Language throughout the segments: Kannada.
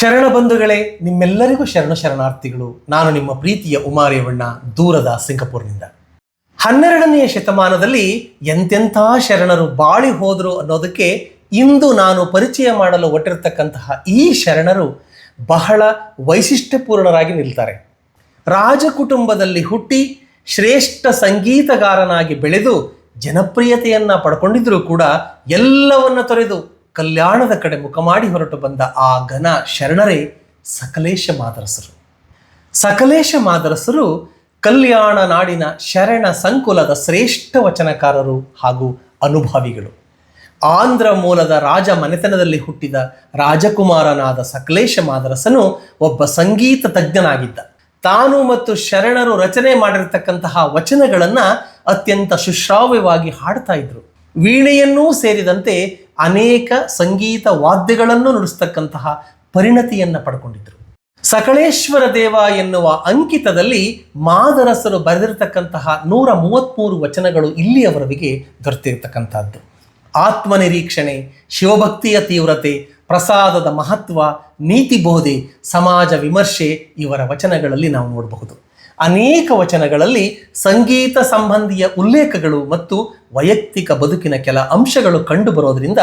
ಶರಣ ಬಂಧುಗಳೇ, ನಿಮ್ಮೆಲ್ಲರಿಗೂ ಶರಣ ಶರಣಾರ್ಥಿಗಳು. ನಾನು ನಿಮ್ಮ ಪ್ರೀತಿಯ ಉಮಾರೇವಣ್ಣ, ದೂರದ ಸಿಂಗಪುರ್ನಿಂದ. ಹನ್ನೆರಡನೆಯ ಶತಮಾನದಲ್ಲಿ ಎಂತೆಂಥ ಶರಣರು ಬಾಳಿ ಹೋದರು ಅನ್ನೋದಕ್ಕೆ ಇಂದು ನಾನು ಪರಿಚಯ ಮಾಡಲು ಒಟ್ಟಿರ್ತಕ್ಕಂತಹ ಈ ಶರಣರು ಬಹಳ ವೈಶಿಷ್ಟ್ಯಪೂರ್ಣರಾಗಿ ನಿಲ್ತಾರೆ. ರಾಜಕುಟುಂಬದಲ್ಲಿ ಹುಟ್ಟಿ ಶ್ರೇಷ್ಠ ಸಂಗೀತಗಾರನಾಗಿ ಬೆಳೆದು ಜನಪ್ರಿಯತೆಯನ್ನು ಪಡ್ಕೊಂಡಿದ್ದರೂ ಕೂಡ ಎಲ್ಲವನ್ನ ತೊರೆದು ಕಲ್ಯಾಣದ ಕಡೆ ಮುಖ ಮಾಡಿ ಹೊರಟು ಬಂದ ಆ ಘನ ಶರಣರೇ ಸಕಲೇಶ ಮಾದರಸರು. ಸಕಲೇಶ ಮಾದರಸರು ಕಲ್ಯಾಣ ನಾಡಿನ ಶರಣ ಸಂಕುಲದ ಶ್ರೇಷ್ಠ ವಚನಕಾರರು ಹಾಗೂ ಅನುಭಾವಿಗಳು. ಆಂಧ್ರ ಮೂಲದ ರಾಜ ಮನೆತನದಲ್ಲಿ ಹುಟ್ಟಿದ ರಾಜಕುಮಾರನಾದ ಸಕಲೇಶ ಮಾದರಸನು ಒಬ್ಬ ಸಂಗೀತ ತಜ್ಞನಾಗಿದ್ದ. ತಾನು ಮತ್ತು ಶರಣರು ರಚನೆ ಮಾಡಿರ್ತಕ್ಕಂತಹ ವಚನಗಳನ್ನು ಅತ್ಯಂತ ಸುಶ್ರಾವ್ಯವಾಗಿ ಹಾಡ್ತಾ ಇದ್ರು. ವೀಣೆಯನ್ನೂ ಸೇರಿದಂತೆ ಅನೇಕ ಸಂಗೀತ ವಾದ್ಯಗಳನ್ನು ನುಡಿಸ್ತಕ್ಕಂತಹ ಪರಿಣತಿಯನ್ನ ಪಡ್ಕೊಂಡಿದ್ರು. ಸಕಳೇಶ್ವರ ದೇವ ಎನ್ನುವ ಅಂಕಿತದಲ್ಲಿ ಮಾದರಸರು ಬರೆದಿರತಕ್ಕಂತಹ ನೂರ ಮೂವತ್ತ್ಮೂರು ವಚನಗಳು ಇಲ್ಲಿಯವರೆಗೆ ದೊರೆತಿರ್ತಕ್ಕಂಥದ್ದು. ಆತ್ಮನಿರೀಕ್ಷಣೆ, ಶಿವಭಕ್ತಿಯ ತೀವ್ರತೆ, ಪ್ರಸಾದದ ಮಹತ್ವ, ನೀತಿಬೋಧೆ, ಸಮಾಜ ವಿಮರ್ಶೆ ಇವರ ವಚನಗಳಲ್ಲಿ ನಾವು ನೋಡಬಹುದು. ಅನೇಕ ವಚನಗಳಲ್ಲಿ ಸಂಗೀತ ಸಂಬಂಧಿಯ ಉಲ್ಲೇಖಗಳು ಮತ್ತು ವೈಯಕ್ತಿಕ ಬದುಕಿನ ಕೆಲ ಅಂಶಗಳು ಕಂಡುಬರೋದ್ರಿಂದ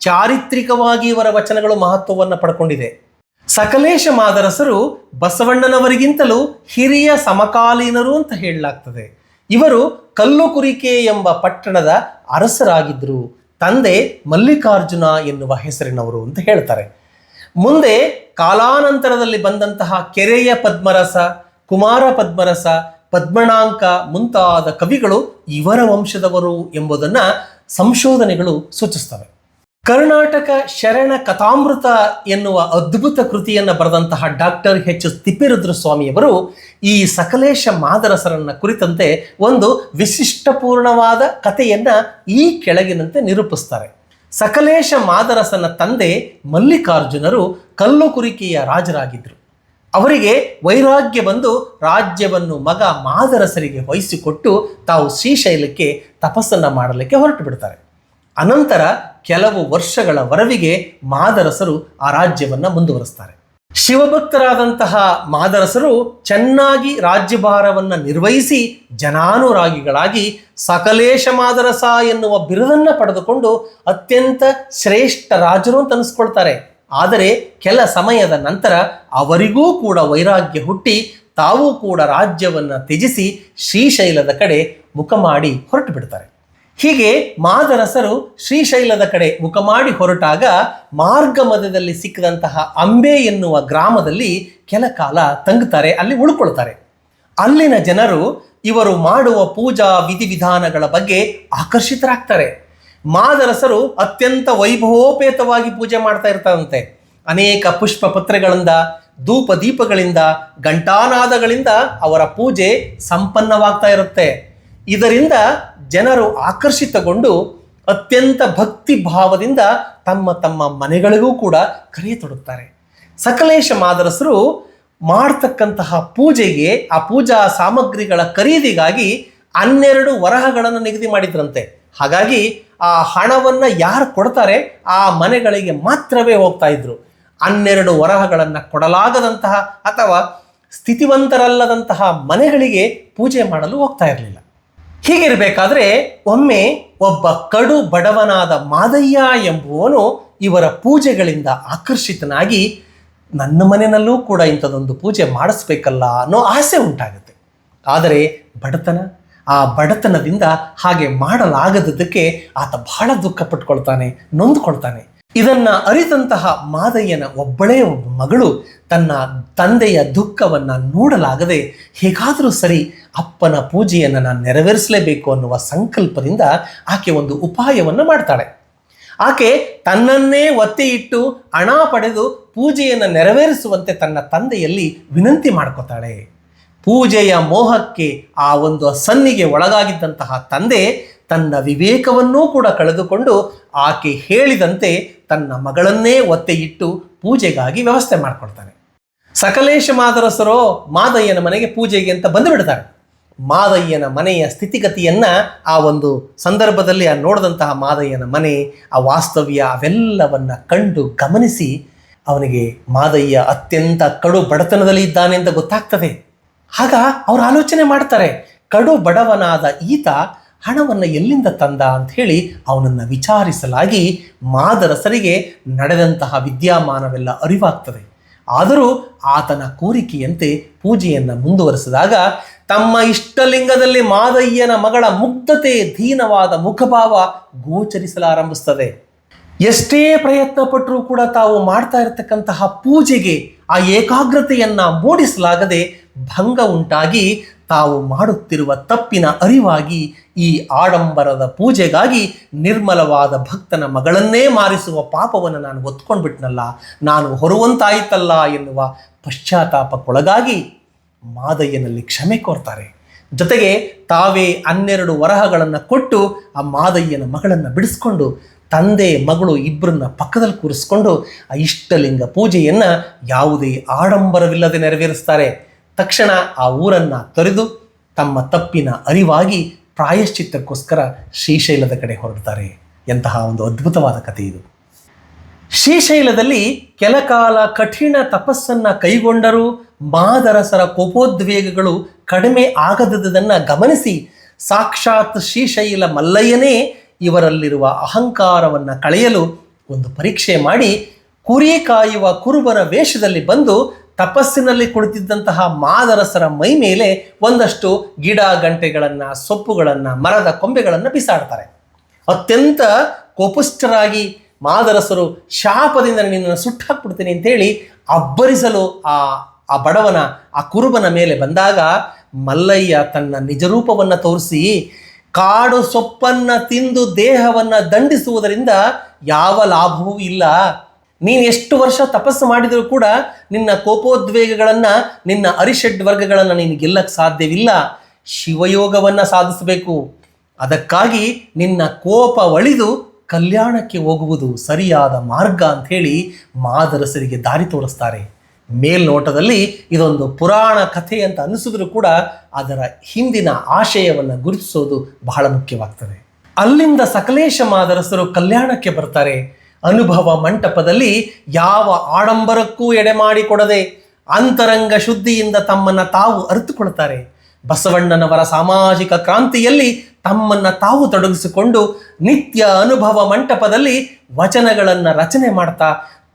ಚಾರಿತ್ರಿಕವಾಗಿ ಇವರ ವಚನಗಳು ಮಹತ್ವವನ್ನು ಪಡ್ಕೊಂಡಿದೆ. ಸಕಲೇಶ ಮಾದರಸರು ಬಸವಣ್ಣನವರಿಗಿಂತಲೂ ಹಿರಿಯ ಸಮಕಾಲೀನರು ಅಂತ ಹೇಳಲಾಗ್ತದೆ. ಇವರು ಕಲ್ಲುಕುರಿಕೆ ಎಂಬ ಪಟ್ಟಣದ ಅರಸರಾಗಿದ್ದರು. ತಂದೆ ಮಲ್ಲಿಕಾರ್ಜುನ ಎನ್ನುವ ಹೆಸರಿನವರು ಅಂತ ಹೇಳ್ತಾರೆ. ಮುಂದೆ ಕಾಲಾನಂತರದಲ್ಲಿ ಬಂದಂತಹ ಕೆರೆಯ ಪದ್ಮರಸ ಕುಮಾರ ಪದ್ಮರಸ ಪದ್ಮಣಾಂಕ ಮುಂತಾದ ಕವಿಗಳು ಇವರ ವಂಶದವರು ಎಂಬುದನ್ನ ಸಂಶೋಧನೆಗಳು ಸೂಚಿಸ್ತವೆ. ಕರ್ನಾಟಕ ಶರಣ ಕಥಾಮೃತ ಎನ್ನುವ ಅದ್ಭುತ ಕೃತಿಯನ್ನು ಬರೆದಂತಹ ಡಾಕ್ಟರ್ ಎಚ್ ತಿಪ್ಪಿರುದ್ರಸ್ವಾಮಿಯವರು ಈ ಸಕಲೇಶ ಮಾದರಸರನ್ನ ಕುರಿತಂತೆ ಒಂದು ವಿಶಿಷ್ಟಪೂರ್ಣವಾದ ಕಥೆಯನ್ನು ಈ ಕೆಳಗಿನಂತೆ ನಿರೂಪಿಸ್ತಾರೆ. ಸಕಲೇಶ ಮಾದರಸನ ತಂದೆ ಮಲ್ಲಿಕಾರ್ಜುನರು ಕಲ್ಲುಕುರಿಕೆಯ ರಾಜರಾಗಿದ್ದರು ಅವರಿಗೆ ವೈರಾಗ್ಯ ಬಂದು ರಾಜ್ಯವನ್ನು ಮಗ ಮಾದರಸರಿಗೆ ವಹಿಸಿಕೊಟ್ಟು ತಾವು ಶ್ರೀಶೈಲಕ್ಕೆ ತಪಸ್ಸನ್ನ ಮಾಡಲಿಕ್ಕೆ ಹೊರಟು ಬಿಡ್ತಾರೆ. ಅನಂತರ ಕೆಲವು ವರ್ಷಗಳ ವರವಿಗೆ ಮಾದರಸರು ಆ ರಾಜ್ಯವನ್ನು ಮುಂದುವರಿಸ್ತಾರೆ. ಶಿವಭಕ್ತರಾದಂತಹ ಮಾದರಸರು ಚೆನ್ನಾಗಿ ರಾಜ್ಯಭಾರವನ್ನು ನಿರ್ವಹಿಸಿ ಜನಾನುರಾಗಿಗಳಾಗಿ ಸಕಲೇಶ ಮಾದರಸ ಎನ್ನುವ ಬಿರುದನ್ನು ಪಡೆದುಕೊಂಡು ಅತ್ಯಂತ ಶ್ರೇಷ್ಠ ರಾಜರು ಅಂತ ಅನಿಸ್ಕೊಳ್ತಾರೆ. ಆದರೆ ಕೆಲ ಸಮಯದ ನಂತರ ಅವರಿಗೂ ಕೂಡ ವೈರಾಗ್ಯ ಹುಟ್ಟಿ ತಾವೂ ಕೂಡ ರಾಜ್ಯವನ್ನು ತ್ಯಜಿಸಿ ಶ್ರೀಶೈಲದ ಕಡೆ ಮುಖ ಮಾಡಿ ಹೊರಟು ಬಿಡ್ತಾರೆ ಹೀಗೆ ಮಾದರಸರು ಶ್ರೀಶೈಲದ ಕಡೆ ಮುಖ ಮಾಡಿ ಹೊರಟಾಗ ಮಾರ್ಗ ಮಧ್ಯದಲ್ಲಿ ಸಿಕ್ಕಿದಂತಹ ಅಂಬೆ ಎನ್ನುವ ಗ್ರಾಮದಲ್ಲಿ ಕೆಲ ಕಾಲ ತಂಗುತ್ತಾರೆ, ಅಲ್ಲಿ ಉಳ್ಕೊಳ್ತಾರೆ. ಅಲ್ಲಿನ ಜನರು ಇವರು ಮಾಡುವ ಪೂಜಾ ವಿಧಿವಿಧಾನಗಳ ಬಗ್ಗೆ ಆಕರ್ಷಿತರಾಗ್ತಾರೆ. ಮಾದರಸರು ಅತ್ಯಂತ ವೈಭವೋಪೇತವಾಗಿ ಪೂಜೆ ಮಾಡ್ತಾ ಇರ್ತಾರಂತೆ. ಅನೇಕ ಪುಷ್ಪ ಪತ್ರೆಗಳಿಂದ ಧೂಪ ದೀಪಗಳಿಂದ ಘಂಟಾನಾದಗಳಿಂದ ಅವರ ಪೂಜೆ ಸಂಪನ್ನವಾಗ್ತಾ ಇರುತ್ತೆ. ಇದರಿಂದ ಜನರು ಆಕರ್ಷಿತಗೊಂಡು ಅತ್ಯಂತ ಭಕ್ತಿ ಭಾವದಿಂದ ತಮ್ಮ ತಮ್ಮ ಮನೆಗಳಿಗೂ ಕೂಡ ಕರೆಯತೊಡುತ್ತಾರೆ ಸಕಲೇಶ ಮಾದರಸರು ಮಾಡ್ತಕ್ಕಂತಹ ಪೂಜೆಗೆ ಆ ಪೂಜಾ ಸಾಮಗ್ರಿಗಳ ಖರೀದಿಗಾಗಿ ಹನ್ನೆರಡು ವರಹಗಳನ್ನು ನಿಗದಿ ಮಾಡಿದ್ರಂತೆ. ಹಾಗಾಗಿ ಆ ಹಣವನ್ನು ಯಾರು ಕೊಡ್ತಾರೆ ಆ ಮನೆಗಳಿಗೆ ಮಾತ್ರವೇ ಹೋಗ್ತಾ ಇದ್ರು. ಹನ್ನೆರಡು ವರಹಗಳನ್ನು ಕೊಡಲಾಗದಂತಹ ಅಥವಾ ಸ್ಥಿತಿವಂತರಲ್ಲದಂತಹ ಮನೆಗಳಿಗೆ ಪೂಜೆ ಮಾಡಲು ಹೋಗ್ತಾ ಇರಲಿಲ್ಲ. ಹೀಗಿರಬೇಕಾದ್ರೆ ಒಮ್ಮೆ ಒಬ್ಬ ಕಡು ಬಡವನಾದ ಮಾದಯ್ಯ ಎಂಬುವನು ಇವರ ಪೂಜೆಗಳಿಂದ ಆಕರ್ಷಿತನಾಗಿ ನನ್ನ ಮನೆಯಲ್ಲೂ ಕೂಡ ಇಂಥದೊಂದು ಪೂಜೆ ಮಾಡಿಸ್ಬೇಕಲ್ಲ ಅನ್ನೋ ಆಸೆ ಉಂಟಾಗುತ್ತೆ. ಆದರೆ ಬಡತನ ಆ ಬಡತನದಿಂದ ಹಾಗೆ ಮಾಡಲಾಗದದಕ್ಕೆ ಆತ ಬಹಳ ದುಃಖ ಪಟ್ಕೊಳ್ತಾನೆ, ನೊಂದುಕೊಳ್ತಾನೆ. ಇದನ್ನ ಅರಿತಂತಹ ಮಾದಯ್ಯನ ಒಬ್ಬಳೇ ಒಬ್ಬ ಮಗಳು ತನ್ನ ತಂದೆಯ ದುಃಖವನ್ನ ನೋಡಲಾಗದೆ ಹೇಗಾದರೂ ಸರಿ ಅಪ್ಪನ ಪೂಜೆಯನ್ನು ನಾನು ನೆರವೇರಿಸಲೇಬೇಕು ಅನ್ನುವ ಸಂಕಲ್ಪದಿಂದ ಆಕೆ ಒಂದು ಉಪಾಯವನ್ನು ಮಾಡ್ತಾಳೆ. ಆಕೆ ತನ್ನನ್ನೇ ಒತ್ತಿ ಇಟ್ಟು ಹಣ ಪಡೆದು ಪೂಜೆಯನ್ನು ನೆರವೇರಿಸುವಂತೆ ತನ್ನ ತಂದೆಯಲ್ಲಿ ವಿನಂತಿ ಮಾಡ್ಕೋತಾಳೆ. ಪೂಜೆಯ ಮೋಹಕ್ಕೆ ಆ ಒಂದು ಸನ್ನಿಗೆ ಒಳಗಾಗಿದ್ದಂತಹ ತಂದೆ ತನ್ನ ವಿವೇಕವನ್ನೂ ಕೂಡ ಕಳೆದುಕೊಂಡು ಆಕೆ ಹೇಳಿದಂತೆ ತನ್ನ ಮಗಳನ್ನೇ ಒತ್ತೆ ಇಟ್ಟು ಪೂಜೆಗಾಗಿ ವ್ಯವಸ್ಥೆ ಮಾಡಿಕೊಡ್ತಾನೆ. ಸಕಲೇಶ ಮಾದರಸರೋ ಮಾದಯ್ಯನ ಮನೆಗೆ ಪೂಜೆಗೆ ಅಂತ ಬಂದು ಬಿಡ್ತಾರೆ ಮಾದಯ್ಯನ ಮನೆಯ ಸ್ಥಿತಿಗತಿಯನ್ನು ಆ ಒಂದು ಸಂದರ್ಭದಲ್ಲಿ ಆ ನೋಡಿದಂತಹ ಮಾದಯ್ಯನ ಮನೆ, ಆ ವಾಸ್ತವ್ಯ ಅವೆಲ್ಲವನ್ನು ಕಂಡು ಗಮನಿಸಿ ಅವನಿಗೆ ಮಾದಯ್ಯ ಅತ್ಯಂತ ಕಡು ಬಡತನದಲ್ಲಿ ಇದ್ದಾನೆ ಅಂತ ಗೊತ್ತಾಗ್ತದೆ. ಆಗ ಅವ್ರು ಆಲೋಚನೆ ಮಾಡ್ತಾರೆ, ಕಡು ಬಡವನಾದ ಈತ ಹಣವನ್ನು ಎಲ್ಲಿಂದ ತಂದ? ಅಂತ ಹೇಳಿ ಅವನನ್ನು ವಿಚಾರಿಸಲಾಗಿ ಮಾದರಸರಿಗೆ ನಡೆದಂತಹ ವಿದ್ಯಮಾನವೆಲ್ಲ ಅರಿವಾಗ್ತದೆ. ಆದರೂ ಆತನ ಕೋರಿಕೆಯಂತೆ ಪೂಜೆಯನ್ನು ಮುಂದುವರೆಸಿದಾಗ, ತಮ್ಮ ಇಷ್ಟಲಿಂಗದಲ್ಲಿ ಮಾದಯ್ಯನ ಮಗಳ ಮುಗ್ಧತೆ ದೀನವಾದ ಮುಖಭಾವ ಗೋಚರಿಸಲಾರಂಭಿಸ್ತದೆ. ಎಷ್ಟೇ ಪ್ರಯತ್ನ ಪಟ್ಟರೂ ಕೂಡ ತಾವು ಮಾಡ್ತಾ ಇರತಕ್ಕಂತಹ ಪೂಜೆಗೆ ಆ ಏಕಾಗ್ರತೆಯನ್ನು ಮೂಡಿಸಲಾಗದೆ ಭಂಗ ಉಂಟಾಗಿ ತಾವು ಮಾಡುತ್ತಿರುವ ತಪ್ಪಿನ ಅರಿವಾಗಿ ಈ ಆಡಂಬರದ ಪೂಜೆಗಾಗಿ ನಿರ್ಮಲವಾದ ಭಕ್ತನ ಮಗಳನ್ನೇ ಮಾರಿಸುವ ಪಾಪವನ್ನು ನಾನು ಒತ್ಕೊಂಡ್ಬಿಟ್ನಲ್ಲ ನಾನು ಹೊರುವಂತಾಯಿತಲ್ಲ ಎನ್ನುವ ಪಶ್ಚಾತ್ತಾಪಕ್ಕೊಳಗಾಗಿ ಮಾದಯ್ಯನಲ್ಲಿ ಕ್ಷಮೆ ಕೋರ್ತಾರೆ. ಜೊತೆಗೆ ತಾವೇ ಹನ್ನೆರಡು ವರಹಗಳನ್ನು ಕೊಟ್ಟು ಆ ಮಾದಯ್ಯನ ಮಗಳನ್ನು ಬಿಡಿಸ್ಕೊಂಡು, ತಂದೆ, ಮಗಳು ಇಬ್ಬರನ್ನ ಪಕ್ಕದಲ್ಲಿ ಕೂರಿಸ್ಕೊಂಡು ಆ ಇಷ್ಟಲಿಂಗ ಪೂಜೆಯನ್ನು ಯಾವುದೇ ಆಡಂಬರವಿಲ್ಲದೆ ನೆರವೇರಿಸ್ತಾರೆ. ತಕ್ಷಣ ಆ ಊರನ್ನು ತೊರೆದು ತಮ್ಮ ತಪ್ಪಿನ ಅರಿವಾಗಿ ಪ್ರಾಯಶ್ಚಿತ್ತಕ್ಕೋಸ್ಕರ ಶ್ರೀಶೈಲದ ಕಡೆ ಹೊರಡ್ತಾರೆ. ಎಂತಹ ಒಂದು ಅದ್ಭುತವಾದ ಕಥೆ ಇದು. ಶ್ರೀಶೈಲದಲ್ಲಿ ಕೆಲಕಾಲ ಕಠಿಣ ತಪಸ್ಸನ್ನು ಕೈಗೊಂಡರೂ ಮಾದರಸರ ಕೋಪೋದ್ವೇಗಗಳು ಕಡಿಮೆ ಆಗದದನ್ನು ಗಮನಿಸಿ ಸಾಕ್ಷಾತ್ ಶ್ರೀಶೈಲ ಮಲ್ಲಯ್ಯನೇ ಇವರಲ್ಲಿರುವ ಅಹಂಕಾರವನ್ನು ಕಳೆಯಲು ಒಂದು ಪರೀಕ್ಷೆ ಮಾಡಿ ಕುರಿ ಕಾಯುವ ಕುರುಬರ ವೇಷದಲ್ಲಿ ಬಂದು ತಪಸ್ಸಿನಲ್ಲಿ ಕುಳಿತಿದ್ದಂತಹ ಮಾದರಸರ ಮೈ ಮೇಲೆ ಒಂದಷ್ಟು ಗಿಡ ಗಂಟೆಗಳನ್ನು, ಸೊಪ್ಪುಗಳನ್ನು, ಮರದ ಕೊಂಬೆಗಳನ್ನು ಬಿಸಾಡ್ತಾರೆ. ಅತ್ಯಂತ ಕೋಪುಷ್ಟರಾಗಿ ಮಾದರಸರು ಶಾಪದಿಂದ ನಿನ್ನನ್ನು ಸುಟ್ಟಾಕ್ಬಿಡ್ತೀನಿ ಅಂತೇಳಿ ಅಬ್ಬರಿಸಲು ಆ ಆ ಬಡವನ, ಆ ಕುರುಬನ ಮೇಲೆ ಬಂದಾಗ ಮಲ್ಲಯ್ಯ ತನ್ನ ನಿಜರೂಪವನ್ನು ತೋರಿಸಿ, ಕಾಡು ಸೊಪ್ಪನ್ನು ತಿಂದು ದೇಹವನ್ನು ದಂಡಿಸುವುದರಿಂದ ಯಾವ ಲಾಭವೂ ಇಲ್ಲ. ನೀನು ಎಷ್ಟು ವರ್ಷ ತಪಸ್ಸು ಮಾಡಿದರೂ ಕೂಡ ನಿನ್ನ ಕೋಪೋದ್ವೇಗಗಳನ್ನು, ನಿನ್ನ ಅರಿಷಡ್ ವರ್ಗಗಳನ್ನು ನೀನು ಗೆಲ್ಲಕ್ಕೆ ಸಾಧ್ಯವಿಲ್ಲ. ಶಿವಯೋಗವನ್ನು ಸಾಧಿಸಬೇಕು. ಅದಕ್ಕಾಗಿ ನಿನ್ನ ಕೋಪ ಒಳಿದು ಕಲ್ಯಾಣಕ್ಕೆ ಹೋಗುವುದು ಸರಿಯಾದ ಮಾರ್ಗ ಅಂಥೇಳಿ ಮಾದರಸರಿಗೆ ದಾರಿ ತೋರಿಸ್ತಾರೆ. ಮೇಲ್ನೋಟದಲ್ಲಿ ಇದೊಂದು ಪುರಾಣ ಕಥೆ ಅಂತ ಅನಿಸಿದ್ರೂ ಕೂಡ ಅದರ ಹಿಂದಿನ ಆಶಯವನ್ನು ಗುರುತಿಸೋದು ಬಹಳ ಮುಖ್ಯವಾಗ್ತದೆ. ಅಲ್ಲಿಂದ ಸಕಲೇಶ ಮಾದರಸರು ಕಲ್ಯಾಣಕ್ಕೆ ಬರ್ತಾರೆ. ಅನುಭವ ಮಂಟಪದಲ್ಲಿ ಯಾವ ಆಡಂಬರಕ್ಕೂ ಎಡೆ ಮಾಡಿಕೊಡದೆ ಅಂತರಂಗ ಶುದ್ಧಿಯಿಂದ ತಮ್ಮನ್ನು ತಾವು ಅರಿತುಕೊಳ್ತಾರೆ. ಬಸವಣ್ಣನವರ ಸಾಮಾಜಿಕ ಕ್ರಾಂತಿಯಲ್ಲಿ ತಮ್ಮನ್ನು ತಾವು ತೊಡಗಿಸಿಕೊಂಡು ನಿತ್ಯ ಅನುಭವ ಮಂಟಪದಲ್ಲಿ ವಚನಗಳನ್ನು ರಚನೆ ಮಾಡ್ತಾ,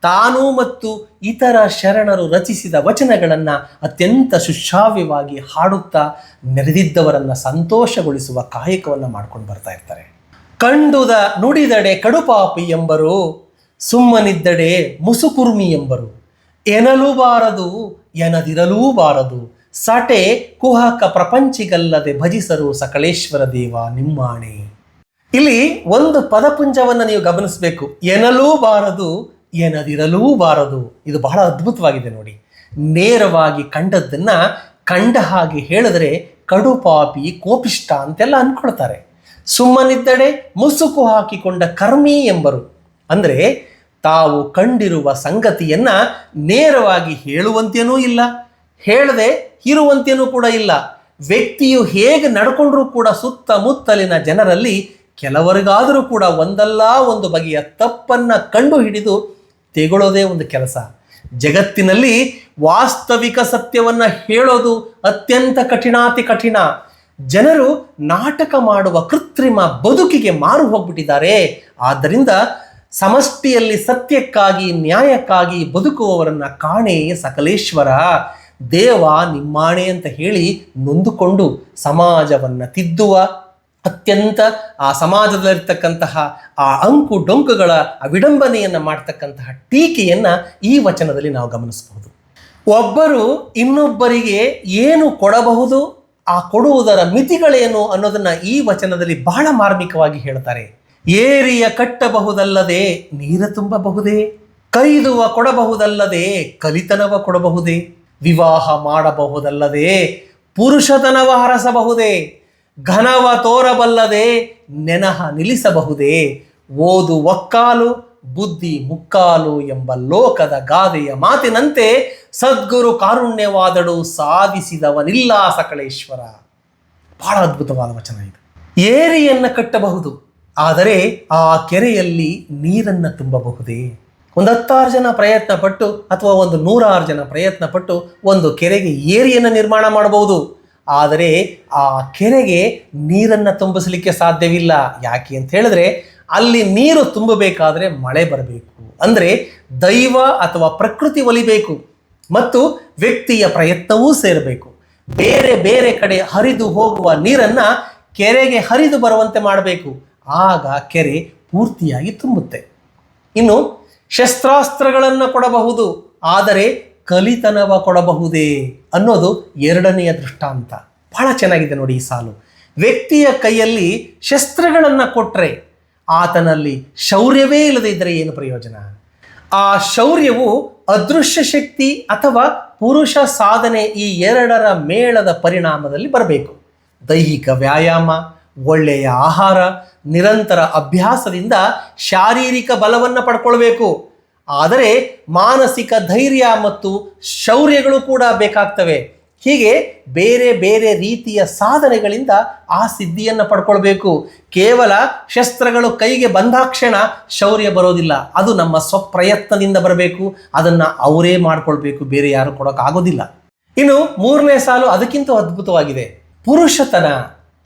ತಾನು ಮತ್ತು ಇತರ ಶರಣರು ರಚಿಸಿದ ವಚನಗಳನ್ನು ಅತ್ಯಂತ ಸುಶ್ರಾವ್ಯವಾಗಿ ಹಾಡುತ್ತಾ ನೆರೆದಿದ್ದವರನ್ನು ಸಂತೋಷಗೊಳಿಸುವ ಕಾಯಕವನ್ನು ಮಾಡ್ಕೊಂಡು ಬರ್ತಾ ಇರ್ತಾರೆ. ಕಂಡುದ ನುಡಿದಡೆ ಕಡುಪಾಪಿ ಎಂಬರು, ಸುಮ್ಮನಿದ್ದಡೆ ಮುಸುಕುರ್ಮಿ ಎಂಬರು. ಎನಲೂಬಾರದು, ಎನದಿರಲೂಬಾರದು. ಸಟೆ ಕುಹಕ ಪ್ರಪಂಚಿಗಲ್ಲದೆ ಭಜಿಸರು ಸಕಲೇಶ್ವರ ದೇವ ನಿಮ್ಮಾಣೆ. ಇಲ್ಲಿ ಒಂದು ಪದಪುಂಜವನ್ನು ನೀವು ಗಮನಿಸಬೇಕು. ಎನಲೂಬಾರದು, ಎನದಿರಲೂಬಾರದು. ಇದು ಬಹಳ ಅದ್ಭುತವಾಗಿದೆ ನೋಡಿ. ನೇರವಾಗಿ ಕಂಡದ್ದನ್ನ ಕಂಡ ಹಾಗೆ ಹೇಳಿದ್ರೆ ಕಡುಪಾಪಿ ಕೋಪಿಷ್ಟ ಅಂತೆಲ್ಲ ಅನ್ಕೊಳ್ತಾರೆ. ಸುಮ್ಮನಿದ್ದಡೆ ಮುಸುಕು ಹಾಕಿಕೊಂಡ ಕರ್ಮಿ ಎಂಬರು. ಅಂದರೆ ತಾವು ಕಂಡಿರುವ ಸಂಗತಿಯನ್ನ ನೇರವಾಗಿ ಹೇಳುವಂತೇನೂ ಇಲ್ಲ, ಹೇಳದೆ ಇರುವಂತೇನೂ ಕೂಡ ಇಲ್ಲ. ವ್ಯಕ್ತಿಯು ಹೇಗೆ ನಡ್ಕೊಂಡ್ರೂ ಕೂಡ ಸುತ್ತಮುತ್ತಲಿನ ಜನರಲ್ಲಿ ಕೆಲವರಿಗಾದರೂ ಕೂಡ ಒಂದಲ್ಲ, ಒಂದು ಬಗೆಯ ತಪ್ಪನ್ನು ಕಂಡು ಹಿಡಿದು ತೆಗೊಳ್ಳೋದೇ ಒಂದು ಕೆಲಸ. ಜಗತ್ತಿನಲ್ಲಿ ವಾಸ್ತವಿಕ ಸತ್ಯವನ್ನು ಹೇಳೋದು ಅತ್ಯಂತ ಕಠಿಣಾತಿ ಕಠಿಣ. ಜನರು ನಾಟಕ ಮಾಡುವ ಕೃತ್ರಿಮ ಬದುಕಿಗೆ ಮಾರು ಹೋಗ್ಬಿಟ್ಟಿದ್ದಾರೆ. ಆದ್ದರಿಂದ ಸಮಷ್ಟಿಯಲ್ಲಿ ಸತ್ಯಕ್ಕಾಗಿ, ನ್ಯಾಯಕ್ಕಾಗಿ ಬದುಕುವವರನ್ನ ಕಾಣೆ ಸಕಲೇಶ್ವರ. ದೇವ ನಿಮ್ಮಾಣೆ ಅಂತ ಹೇಳಿ ನೊಂದುಕೊಂಡು ಸಮಾಜವನ್ನ ತಿದ್ದುವ ಅತ್ಯಂತ ಆ ಸಮಾಜದಲ್ಲಿರ್ತಕ್ಕಂತಹ ಆ ಅಂಕು ಡೊಂಕುಗಳ ವಿಡಂಬನೆಯನ್ನು ಮಾಡ್ತಕ್ಕಂತಹ ಟೀಕೆಯನ್ನ ಈ ವಚನದಲ್ಲಿ ನಾವು ಗಮನಿಸಬಹುದು. ಒಬ್ಬರು ಇನ್ನೊಬ್ಬರಿಗೆ ಏನು ಕೊಡಬಹುದು? ಆ ಕೊಡುವುದರ ಮಿತಿಗಳೇನು ಅನ್ನೋದನ್ನ ಈ ವಚನದಲ್ಲಿ ಬಹಳ ಮಾರ್ಮಿಕವಾಗಿ ಹೇಳ್ತಾರೆ. ಏರಿಯ ಕಟ್ಟಬಹುದಲ್ಲದೆ ನೀರ ತುಂಬಬಹುದೇ? ಕೈದುವ ಕೊಡಬಹುದಲ್ಲದೆ ಕಲಿತನವ ಕೊಡಬಹುದೇ? ವಿವಾಹ ಮಾಡಬಹುದಲ್ಲದೆ ಪುರುಷತನವ ಹರಸಬಹುದೇ? ಘನವ ತೋರಬಲ್ಲದೆ ನೆನಹ ನಿಲ್ಲಿಸಬಹುದೇ? ಓದು ಒಕ್ಕಾಲು ಬುದ್ಧಿ ಮುಕ್ಕಾಲು ಎಂಬ ಲೋಕದ ಗಾದೆಯ ಮಾತಿನಂತೆ ಸದ್ಗುರು ಕಾರುಣ್ಯವಾದಡು ಸಾಧಿಸಿದವನಿಲ್ಲ ಸಕಳೇಶ್ವರ ಬಹಳ ಅದ್ಭುತವಾದ ವಚನ ಇದು. ಏರಿಯನ್ನು ಕಟ್ಟಬಹುದು, ಆದರೆ ಆ ಕೆರೆಯಲ್ಲಿ ನೀರನ್ನು ತುಂಬಬಹುದೇ? ಒಂದು ಹತ್ತಾರು ಜನ ಪ್ರಯತ್ನ ಪಟ್ಟು ಅಥವಾ ಒಂದು ನೂರಾರು ಜನ ಪ್ರಯತ್ನ ಪಟ್ಟು ಒಂದು ಕೆರೆಗೆ ಏರಿಯನ್ನು ನಿರ್ಮಾಣ ಮಾಡಬಹುದು, ಆದರೆ ಆ ಕೆರೆಗೆ ನೀರನ್ನು ತುಂಬಿಸಲಿಕ್ಕೆ ಸಾಧ್ಯವಿಲ್ಲ. ಯಾಕೆ ಅಂತ ಹೇಳಿದ್ರೆ ಅಲ್ಲಿ ನೀರು ತುಂಬಬೇಕಾದರೆ ಮಳೆ ಬರಬೇಕು. ಅಂದರೆ ದೈವ ಅಥವಾ ಪ್ರಕೃತಿ ಒಲಿಬೇಕು ಮತ್ತು ವ್ಯಕ್ತಿಯ ಪ್ರಯತ್ನವೂ ಸೇರಬೇಕು. ಬೇರೆ ಬೇರೆ ಕಡೆ ಹರಿದು ಹೋಗುವ ನೀರನ್ನು ಕೆರೆಗೆ ಹರಿದು ಬರುವಂತೆ ಮಾಡಬೇಕು. ಆಗ ಕೆರೆ ಪೂರ್ತಿಯಾಗಿ ತುಂಬುತ್ತೆ. ಇನ್ನು ಶಸ್ತ್ರಾಸ್ತ್ರಗಳನ್ನು ಕೊಡಬಹುದು. ಆದರೆ ಕಲಿತನವ ಕೊಡಬಹುದೇ ಅನ್ನೋದು ಎರಡನೆಯ ದೃಷ್ಟಾಂತ. ಬಹಳ ಚೆನ್ನಾಗಿದೆ ನೋಡಿ ಈ ಸಾಲು. ವ್ಯಕ್ತಿಯ ಕೈಯಲ್ಲಿ ಶಸ್ತ್ರಗಳನ್ನು ಕೊಟ್ಟರೆ ಆತನಲ್ಲಿ ಶೌರ್ಯವೇ ಇಲ್ಲದೇ ಇದ್ದರೆ ಏನು ಪ್ರಯೋಜನ? ಆ ಶೌರ್ಯವು ಅದೃಶ್ಯ ಶಕ್ತಿ ಅಥವಾ ಪುರುಷ ಸಾಧನೆ ಈ ಎರಡರ ಮೇಳದ ಪರಿಣಾಮದಲ್ಲಿ ಬರಬೇಕು. ದೈಹಿಕ ವ್ಯಾಯಾಮ, ಒಳ್ಳೆಯ ಆಹಾರ, ನಿರಂತರ ಅಭ್ಯಾಸದಿಂದ ಶಾರೀರಿಕ ಬಲವನ್ನು ಪಡ್ಕೊಳ್ಬೇಕು. ಆದರೆ ಮಾನಸಿಕ ಧೈರ್ಯ ಮತ್ತು ಶೌರ್ಯಗಳು ಕೂಡ ಬೇಕಾಗ್ತವೆ. ಹೀಗೆ ಬೇರೆ ಬೇರೆ ರೀತಿಯ ಸಾಧನೆಗಳಿಂದ ಆ ಸಿದ್ಧಿಯನ್ನು ಪಡ್ಕೊಳ್ಬೇಕು. ಕೇವಲ ಶಸ್ತ್ರಗಳು ಕೈಗೆ ಬಂದಾಕ್ಷಣ ಶೌರ್ಯ ಬರೋದಿಲ್ಲ. ಅದು ನಮ್ಮ ಸ್ವಪ್ರಯತ್ನದಿಂದ ಬರಬೇಕು. ಅದನ್ನು ಅವರೇ ಮಾಡಿಕೊಳ್ಬೇಕು. ಬೇರೆ ಯಾರು ಕೊಡೋಕ್ಕಾಗೋದಿಲ್ಲ. ಇನ್ನು ಮೂರನೇ ಸಾಲು ಅದಕ್ಕಿಂತ ಅದ್ಭುತವಾಗಿದೆ. ಪುರುಷತನ.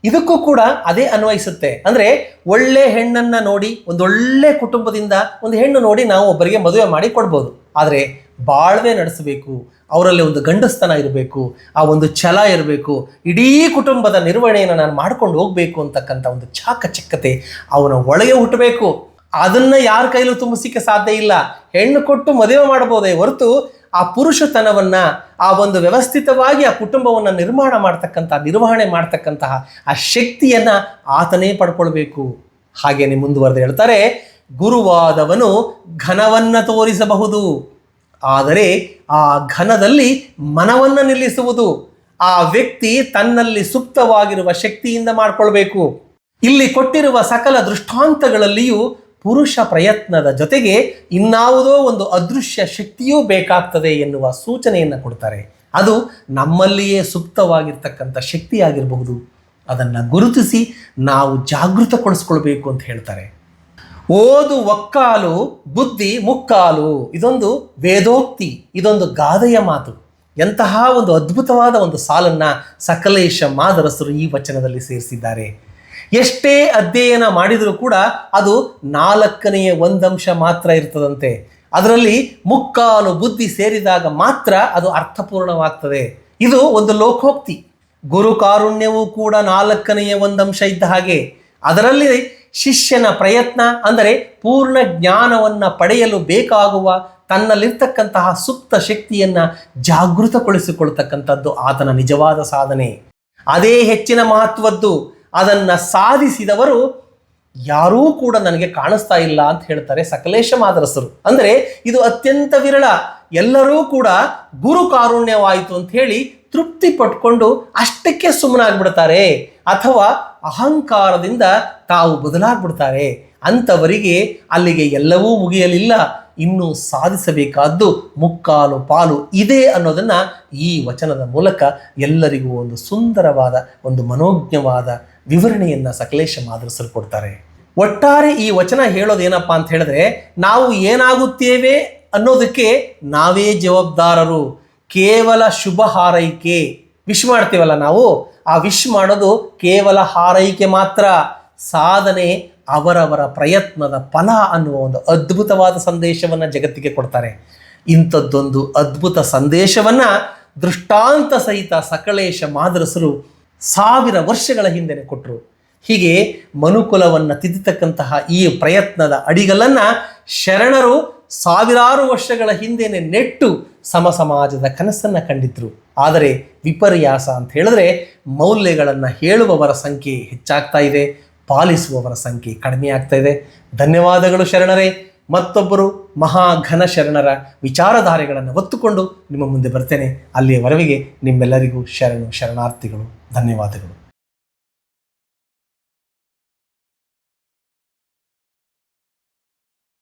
ಇದಕ್ಕೂ ಕೂಡ ಅದೇ ಅನ್ವಯಿಸುತ್ತೆ. ಅಂದರೆ ಒಳ್ಳೆ ಹೆಣ್ಣನ್ನು ನೋಡಿ, ಒಂದೊಳ್ಳೆ ಕುಟುಂಬದಿಂದ ಒಂದು ಹೆಣ್ಣು ನೋಡಿ ನಾವು ಒಬ್ಬರಿಗೆ ಮದುವೆ ಮಾಡಿ ಕೊಡ್ಬೋದು. ಆದರೆ ಬಾಳ್ವೆ ನಡೆಸಬೇಕು, ಅವರಲ್ಲಿ ಒಂದು ಗಂಡಸ್ತನ ಇರಬೇಕು, ಆ ಒಂದು ಛಲ ಇರಬೇಕು, ಇಡೀ ಕುಟುಂಬದ ನಿರ್ವಹಣೆಯನ್ನು ನಾನು ಮಾಡ್ಕೊಂಡು ಹೋಗಬೇಕು ಅಂತಕ್ಕಂಥ ಒಂದು ಚಾಕಚಕ್ಯತೆ ಅವನ ಒಳಗೆ ಹುಟ್ಟಬೇಕು. ಅದನ್ನು ಯಾರ ಕೈಲೂ ತುಂಬಿಸಿಕ್ಕೆ ಸಾಧ್ಯ ಇಲ್ಲ. ಹೆಣ್ಣು ಕೊಟ್ಟು ಮದುವೆ ಮಾಡಬಹುದೇ ಹೊರತು ಆ ಪುರುಷತನವನ್ನು, ಆ ಒಂದು ವ್ಯವಸ್ಥಿತವಾಗಿ ಆ ಕುಟುಂಬವನ್ನು ನಿರ್ಮಾಣ ಮಾಡ್ತಕ್ಕಂಥ, ನಿರ್ವಹಣೆ ಮಾಡ್ತಕ್ಕಂತಹ ಆ ಶಕ್ತಿಯನ್ನು ಆತನೇ ಪಡ್ಕೊಳ್ಬೇಕು. ಹಾಗೇನೆ ಮುಂದುವರೆದು ಹೇಳ್ತಾರೆ, ಗುರುವಾದವನು ಘನವನ್ನು ತೋರಿಸಬಹುದು. ಆದರೆ ಆ ಘನದಲ್ಲಿ ಮನವನ್ನು ನಿಲ್ಲಿಸುವುದು, ಆ ವ್ಯಕ್ತಿ ತನ್ನಲ್ಲಿ ಸುಪ್ತವಾಗಿರುವ ಶಕ್ತಿಯಿಂದ ಮಾಡಿಕೊಳ್ಬೇಕು. ಇಲ್ಲಿ ಕೊಟ್ಟಿರುವ ಸಕಲ ದೃಷ್ಟಾಂತಗಳಲ್ಲಿಯೂ ಪುರುಷ ಪ್ರಯತ್ನದ ಜೊತೆಗೆ ಇನ್ನಾವುದೋ ಒಂದು ಅದೃಶ್ಯ ಶಕ್ತಿಯೂ ಬೇಕಾಗ್ತದೆ ಎನ್ನುವ ಸೂಚನೆಯನ್ನು ಕೊಡ್ತಾರೆ. ಅದು ನಮ್ಮಲ್ಲಿಯೇ ಸುಪ್ತವಾಗಿರ್ತಕ್ಕಂಥ ಶಕ್ತಿಯಾಗಿರಬಹುದು. ಅದನ್ನು ಗುರುತಿಸಿ ನಾವು ಜಾಗೃತಗೊಳಿಸ್ಕೊಳ್ಬೇಕು ಅಂತ ಹೇಳ್ತಾರೆ. ಓದು ಒಕ್ಕಾಲು, ಬುದ್ಧಿ ಮುಕ್ಕಾಲು. ಇದೊಂದು ವೇದೋಕ್ತಿ, ಇದೊಂದು ಗಾದೆಯ ಮಾತು. ಎಂತಹ ಒಂದು ಅದ್ಭುತವಾದ ಒಂದು ಸಾಲನ್ನು ಸಕಲೇಶ ಮಾದರಸರು ಈ ವಚನದಲ್ಲಿ ಸೇರಿಸಿದ್ದಾರೆ. ಎಷ್ಟೇ ಅಧ್ಯಯನ ಮಾಡಿದರೂ ಕೂಡ ಅದು ನಾಲ್ಕನೆಯ ಒಂದಂಶ ಮಾತ್ರ ಇರ್ತದಂತೆ. ಅದರಲ್ಲಿ ಮುಕ್ಕಾಲು, ಬುದ್ಧಿ ಸೇರಿದಾಗ ಮಾತ್ರ ಅದು ಅರ್ಥಪೂರ್ಣವಾಗ್ತದೆ. ಇದು ಒಂದು ಲೋಕೋಕ್ತಿ. ಗುರು ಕಾರುಣ್ಯವೂ ಕೂಡ ನಾಲ್ಕನೆಯ ಒಂದಂಶ ಇದ್ದ ಹಾಗೆ. ಅದರಲ್ಲಿ ಶಿಷ್ಯನ ಪ್ರಯತ್ನ ಅಂದರೆ ಪೂರ್ಣ ಜ್ಞಾನವನ್ನು ಪಡೆಯಲು ಬೇಕಾಗುವ ತನ್ನಲ್ಲಿರ್ತಕ್ಕಂತಹ ಸುಪ್ತ ಶಕ್ತಿಯನ್ನ ಜಾಗೃತಗೊಳಿಸಿಕೊಳ್ತಕ್ಕಂಥದ್ದು ಆತನ ನಿಜವಾದ ಸಾಧನೆ. ಅದೇ ಹೆಚ್ಚಿನ ಮಹತ್ವದ್ದು, ಅದನ್ನ ಸಾಧಿಸಿದವರು ಯಾರೂ ಕೂಡ ನನಗೆ ಕಾಣಿಸ್ತಾ ಇಲ್ಲ ಅಂತ ಹೇಳ್ತಾರೆ ಸಕಲೇಶ ಮಾದರಸರು. ಅಂದರೆ ಇದು ಅತ್ಯಂತ ವಿರಳ. ಎಲ್ಲರೂ ಕೂಡ ಗುರು ಕಾರುಣ್ಯವಾಯಿತು ಅಂತ ಹೇಳಿ ತೃಪ್ತಿ ಪಟ್ಕೊಂಡು ಅಷ್ಟಕ್ಕೆ ಸುಮ್ಮನಾಗ್ಬಿಡ್ತಾರೆ. ಅಥವಾ ಅಹಂಕಾರದಿಂದ ತಾವು ಬದಲಾಗ್ಬಿಡ್ತಾರೆ. ಅಂಥವರಿಗೆ ಅಲ್ಲಿಗೆ ಎಲ್ಲವೂ ಮುಗಿಯಲಿಲ್ಲ. ಇನ್ನೂ ಸಾಧಿಸಬೇಕಾದ್ದು ಮುಕ್ಕಾಲು ಪಾಲು ಇದೆ ಅನ್ನೋದನ್ನು ಈ ವಚನದ ಮೂಲಕ ಎಲ್ಲರಿಗೂ ಒಂದು ಸುಂದರವಾದ, ಒಂದು ಮನೋಜ್ಞವಾದ ವಿವರಣೆಯನ್ನು ಸಕಲೇಶ ಮಾದರಸರು ಕೊಡ್ತಾರೆ ಒಟ್ಟಾರೆ ಈ ವಚನ ಹೇಳೋದೇನಪ್ಪ ಅಂತ ಹೇಳಿದ್ರೆ, ನಾವು ಏನಾಗುತ್ತೇವೆ ಅನ್ನೋದಕ್ಕೆ ನಾವೇ ಜವಾಬ್ದಾರರು. ಕೇವಲ ಶುಭ ಹಾರೈಕೆ. ವಿಶ್ ಮಾಡ್ತೇವಲ್ಲ ನಾವು? ಆ ವಿಶ್ ಮಾಡೋದು ಕೇವಲ ಹಾರೈಕೆ ಮಾತ್ರ. ಸಾಧನೆ ಅವರವರ ಪ್ರಯತ್ನದ ಫಲ ಅನ್ನುವ ಒಂದು ಅದ್ಭುತವಾದ ಸಂದೇಶವನ್ನು ಜಗತ್ತಿಗೆ ಕೊಡ್ತಾರೆ. ಇಂಥದ್ದೊಂದು ಅದ್ಭುತ ಸಂದೇಶವನ್ನು ದೃಷ್ಟಾಂತ ಸಹಿತ ಸಕಲೇಶ ಮಾದರಸರು ಸಾವಿರ ವರ್ಷಗಳ ಹಿಂದೆನೆ ಕೊಟ್ಟರು ಹೀಗೆ ಮನುಕುಲವನ್ನು ತಿದ್ದಿತಕ್ಕಂತಹ ಈ ಪ್ರಯತ್ನದ ಅಡಿಗಲನ್ನು ಶರಣರು ಸಾವಿರಾರು ವರ್ಷಗಳ ಹಿಂದೆನೆ ನೆಟ್ಟು ಸಮ ಸಮಾಜದ ಕನಸನ್ನು ಕಂಡಿದ್ರು. ಆದರೆ ವಿಪರ್ಯಾಸ ಅಂತ ಹೇಳಿದ್ರೆ ಮೌಲ್ಯಗಳನ್ನು ಹೇಳುವವರ ಸಂಖ್ಯೆ ಹೆಚ್ಚಾಗ್ತಾ ಇದೆ, ಪಾಲಿಸುವವರ ಸಂಖ್ಯೆ ಕಡಿಮೆ ಆಗ್ತಾ ಇದೆ. ಧನ್ಯವಾದಗಳು ಶರಣರೇ. ಮತ್ತೊಬ್ಬರು ಮಹಾ ಘನ ಶರಣರ ವಿಚಾರಧಾರೆಗಳನ್ನು ಒತ್ತುಕೊಂಡು ನಿಮ್ಮ ಮುಂದೆ ಬರ್ತೇನೆ. ಅಲ್ಲಿಯವರೆಗೆ ನಿಮ್ಮೆಲ್ಲರಿಗೂ ಶರಣು ಶರಣಾರ್ಥಿಗಳು. ಧನ್ಯವಾದಗಳು.